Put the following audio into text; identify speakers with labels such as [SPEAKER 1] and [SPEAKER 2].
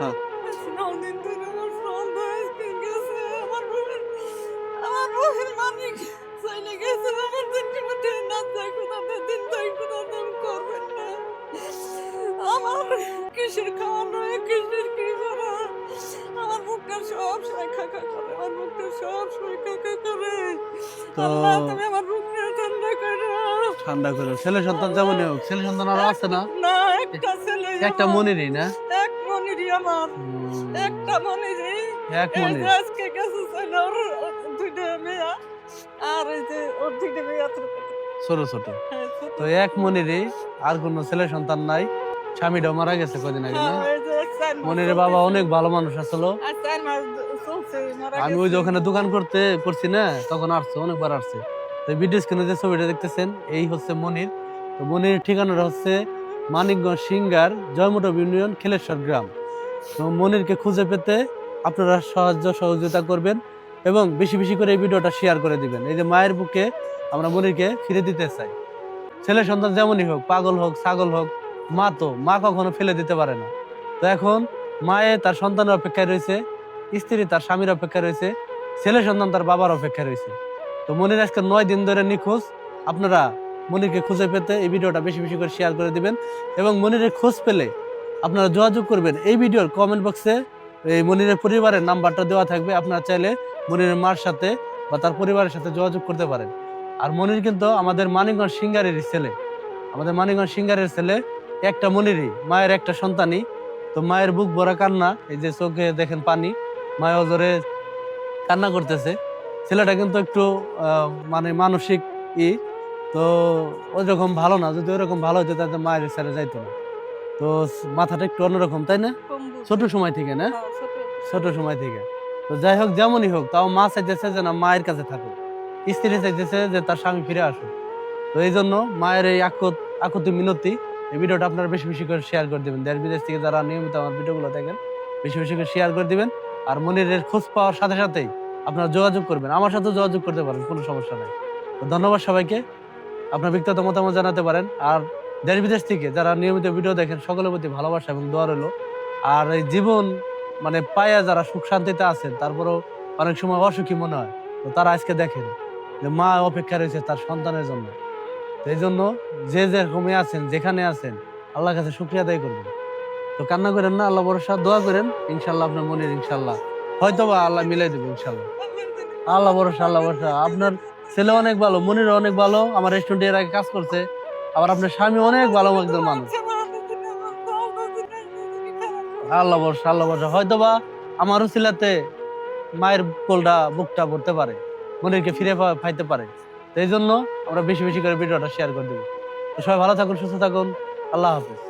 [SPEAKER 1] হ্যাঁ।
[SPEAKER 2] ধরে আমার গেছে, আমার বোনের আমার মানিক চলে গেছে আমার দিনটি মধ্যে না যায় কোথাতে দিন তাই কোথাতে করবেন না আমার কিসের খাওয়ানো কিসের কি করা আমার বুকটা সব সময় খাকা করে আমার বুকটা সব সময় খাকা করে আল্লাহ তুমি আমার বুকটা ঠান্ডা করো
[SPEAKER 1] ঠান্ডা করে ছেলে সন্তান যেমন হোক ছেলে সন্তান আরও আছে না
[SPEAKER 2] না একটা ছেলে
[SPEAKER 1] একটা। মনিরই না
[SPEAKER 2] আমার। একটা
[SPEAKER 1] এক
[SPEAKER 2] যে আজকে গেছে দুইটা মেয়া আর এই যে ওর দুইটা মেয়া
[SPEAKER 1] ছোট ছোট।
[SPEAKER 2] হ্যাঁ,
[SPEAKER 1] তো এক মনিরই আর কোনো ছেলে সন্তান নাই। স্বামীটাও মারা গেছে কদিন আগে না?
[SPEAKER 2] হ্যাঁ,
[SPEAKER 1] মনিরের বাবা অনেক ভালো মানুষ আসলো। আমি ওই যে ওখানে দোকান করতে করছি না? তখন আসছে অনেকবার আসছে। তো ভিডিও স্ক্রিনে যে ছবিটা দেখতেছেন এই হচ্ছে মনির। তো মনির ঠিকানাটা হচ্ছে মানিকগঞ্জ সিঙ্গার জয়মোটব ইউনিয়ন খেলেশ্বর গ্রাম। মনিরকে খুঁজে পেতে আপনারা সাহায্য, সহযোগিতা করবেন এবং বেশি বেশি করে এই ভিডিওটা শেয়ার করে দিবেন। এই যে মায়ের বুকে আমরা মনিরকে ফিরে দিতে চাই। ছেলে সন্তান যেমনই হোক, পাগল হোক, ছাগল হোক, মা তো, মা কখনো ফেলে দিতে পারে না। তো এখন মায়ে তার সন্তানের অপেক্ষায় রয়েছে, স্ত্রী তার স্বামীর অপেক্ষায় রয়েছে, ছেলে সন্তান তার বাবার অপেক্ষায় রয়েছে। তো মনির আজকে নয় দিন ধরে নিখোঁজ। আপনারা মনিরকে খুঁজে পেতে এই ভিডিওটা বেশি বেশি করে শেয়ার করে দিবেন এবং মনিরের খোঁজ পেলে আপনারা যোগাযোগ করবেন। এই ভিডিওর কমেন্ট বক্সে এই মনিরের পরিবারের নাম্বারটা দেওয়া থাকবে। আপনারা চাইলে মনিরের মার সাথে বা তার পরিবারের সাথে যোগাযোগ করতে পারেন। আর মনির কিন্তু আমাদের মানিকগঞ্জ সিঙ্গারেরই ছেলে। আমাদের মানিকগঞ্জ সিঙ্গারের ছেলে একটা মনিরই, মায়ের একটা সন্তানই। তো মায়ের বুক ভরা কান্না, এই যে চোখে দেখেন পানি, মায়ের অজরে কান্না করতেছে। ছেলেটা কিন্তু একটু মানে মানসিক ই, তো ওইরকম ভালো না। যদি ওরকম ভালো হতো তাহলে মায়ের ছেড়ে যাইতো না। তো মাথাটা একটু অন্যরকম তাই না? ছোট সময় থেকে না?
[SPEAKER 2] হ্যাঁ, ছোট।
[SPEAKER 1] ছোট সময় থেকে। তো যাই হোক যেমনই হোক তাও মা চাইতেছে যে না মায়ের কাছে থাকুক। স্ত্রী চাইতেছে যে তার স্বামী ফিরে আসুক। তো এই জন্য মায়ের এই আকুত আকুতি মিনতি এই ভিডিওটা আপনারা বেশি বেশি করে শেয়ার করে দিবেন। দেশ বিদেশ থেকে যারা নিয়মিত আমার ভিডিওগুলো দেখেন বেশি বেশি করে শেয়ার করে দিবেন। আর মনিরের খোঁজ পাওয়ার সাথে সাথেই আপনারা যোগাযোগ করবেন। আমার সাথে যোগাযোগ করতে পারেন কোনো সমস্যা নাই। তো ধন্যবাদ সবাইকে। আপনার ব্যক্তিগত মতামত জানাতে পারেন। আর দেশ বিদেশ থেকে যারা নিয়মিত ভিডিও দেখেন, সকলের প্রতি ভালোবাসা এবং দোয়া রইল। আর এই জীবন মানে পায়া যারা সুখ শান্তিতে আছেন, তারপরেও অনেক সময় অসুখী মনে হয়, তো তারা আজকে দেখেন যে মা অপেক্ষা রয়েছে তার সন্তানের জন্য। এই জন্য যে যে রকমে আছেন, যেখানে আছেন, আল্লাহর কাছে শুক্রিয়া আদায় করবেন। তো কান্না করেন না, আল্লাহ ভরসা, দোয়া করেন ইনশাল্লাহ আপনার মনের ইনশাল্লাহ হয়তো বা আল্লাহ মিলাই দেবে ইনশাল্লাহ আল্লাহ ভরসা আল্লাহ ভরসা। আপনার ছেলে অনেক ভালো মনির অনেক ভালো, আমার রেস্টুরেন্টে এর আগে কাজ করছে। আবার আপনার স্বামী অনেক ভালো একজন মানুষ। আল্লাহ বর্ষা আল্লাহ বর্ষা হয়তো বা আমারও সিলাতে মায়ের কোলটা, বুকটা ভরতে পারে, মনিরকে ফিরে পাইতে পারে। এই জন্য আমরা বেশি বেশি করে ভিডিওটা শেয়ার করে দেবো। সবাই ভালো থাকুন, সুস্থ থাকুন। আল্লাহ হাফিজ।